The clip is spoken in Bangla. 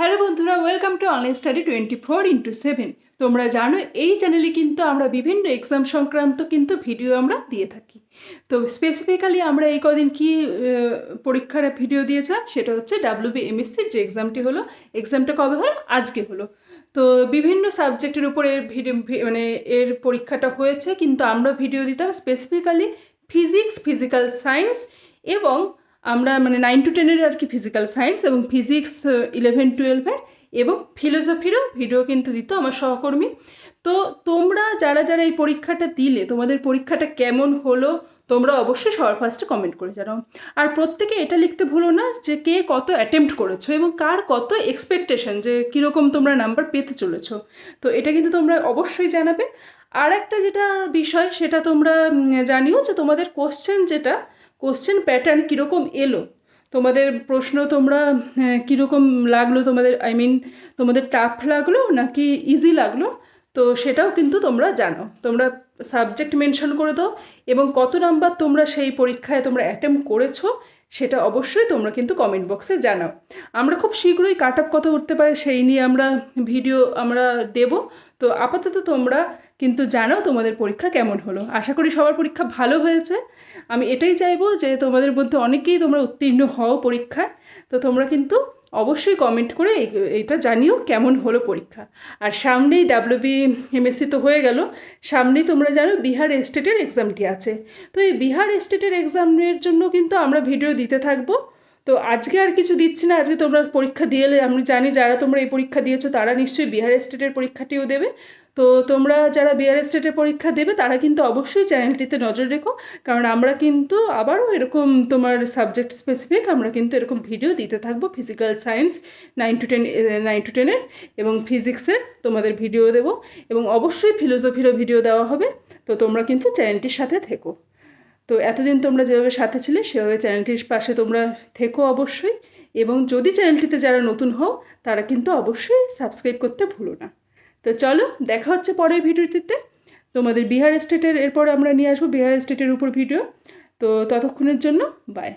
হ্যালো বন্ধুরা welcome to online study twenty four into seven তোমরা জানো, এই চ্যানেলে কিন্তু আমরা বিভিন্ন এক্সাম সংক্রান্ত কিন্তু ভিডিও আমরা দিয়ে থাকি। তো স্পেসিফিক্যালি আমরা এই কদিন কি পরীক্ষার ভিডিও দিয়েছিলাম, সেটা হচ্ছে ডাব্লিউবি এমএসসি যে এক্সামটি হলো এক্সামটা কবে হলো, আজকে হলো। তো বিভিন্ন সাবজেক্টের উপর ভিডিও মানে এর পরীক্ষাটা হয়েছে, কিন্তু আমরা ভিডিও দিতাম স্পেসিফিক্যালি ফিজিক্স ফিজিক্যাল সায়েন্স এবং আমরা মানে নাইন টু টেনের আর কি ফিজিক্যাল সায়েন্স এবং ফিজিক্স ইলেভেন টুয়েলভের এবং ফিলোসফিরও ভিডিও কিন্তু দিত আমার সহকর্মী। তো তোমরা যারা যারা এই পরীক্ষাটা দিলে, তোমাদের পরীক্ষাটা কেমন হলো, তোমরা অবশ্যই সবার ফার্স্টে কমেন্ট করে জানাও। আর প্রত্যেকে এটা লিখতে ভুলো না যে কে কত অ্যাটেম্প্ট করেছ এবং কার কত এক্সপেকটেশন যে কীরকম তোমরা নাম্বার পেতে চলেছো। তো এটা কিন্তু তোমরা অবশ্যই জানাবে। আর একটা যেটা বিষয়, সেটা তোমরা জানিও যে তোমাদের কোশ্চেন যেটা কোশ্চেন প্যাটার্ন কীরকম এলো? তোমাদের প্রশ্ন তোমরা কীরকম লাগল তোমাদের আই মিন তোমাদের টাফ লাগল নাকি ইজি লাগল? তো সেটাও কিন্তু তোমরা জানো। তোমরা সাবজেক্ট মেনশন করে দাও এবং কত নাম্বার তোমরা সেই পরীক্ষায় তোমরা অ্যাটেম্প করেছ সেটা অবশ্যই তোমরা কিন্তু কমেন্ট বক্সে জানাও। আমরা খুব শীঘ্রই কাট আপ কত উঠতে পারে সেই নিয়ে আমরা ভিডিও আমরা দেব। তো আপাতত তোমরা কিন্তু জানাও তোমাদের পরীক্ষা কেমন হলো। আশা করি সবার পরীক্ষা ভালো হয়েছে। আমি এটাই চাইব যে তোমাদের মধ্যে অনেকেই তোমরা উত্তীর্ণ হও পরীক্ষায়। তো তোমরা কিন্তু অবশ্যই কমেন্ট করে এটা জানিও কেমন হলো পরীক্ষা। আর সামনেই ডাব্লিউবি এমএসসি তো হয়ে গেল, সামনেই তোমরা জানো বিহার স্টেটের এক্সামটি আছে। তো এই বিহার স্টেটের এক্সামের জন্য কিন্তু আমরা ভিডিও দিতে থাকব। তো আজকে আর কিছু দিচ্ছি না, আজকে তোমরা পরীক্ষা দিয়ে এলে আমি জানি যারা তোমরা এই পরীক্ষা দিয়েছ তারা নিশ্চয়ই বিহার স্টেটের পরীক্ষাটিও দেবে। তো তোমরা যারা বিহার স্টেটের পরীক্ষা দেবে, তারা কিন্তু অবশ্যই চ্যানেলটিতে নজর রেখো। কারণ আমরা কিন্তু আবারও এরকম তোমার সাবজেক্ট স্পেসিফিক আমরা কিন্তু এরকম ভিডিও দিতে থাকব। Physical science nine to ten nine to টেনের এবং ফিজিক্সের তোমাদের ভিডিও দেবো এবং অবশ্যই ফিলোসফিরও ভিডিও দেওয়া হবে। তো তোমরা কিন্তু চ্যানেলটির সাথে থেকো। তো এতদিন তোমরা যেভাবে সাথে ছিলে, সেভাবে চ্যানেলটির পাশে তোমরা থেকো অবশ্যই। এবং যদি চ্যানেলটিতে যারা নতুন হও, তারা কিন্তু অবশ্যই সাবস্ক্রাইব করতে ভুলো না। তো চলো, দেখা হচ্ছে পরের ভিডিওটিতে তোমাদের বিহার স্টেটের এরপর আমরা নিয়ে আসব বিহার স্টেটের উপর ভিডিও। তো ততক্ষণের জন্য বাই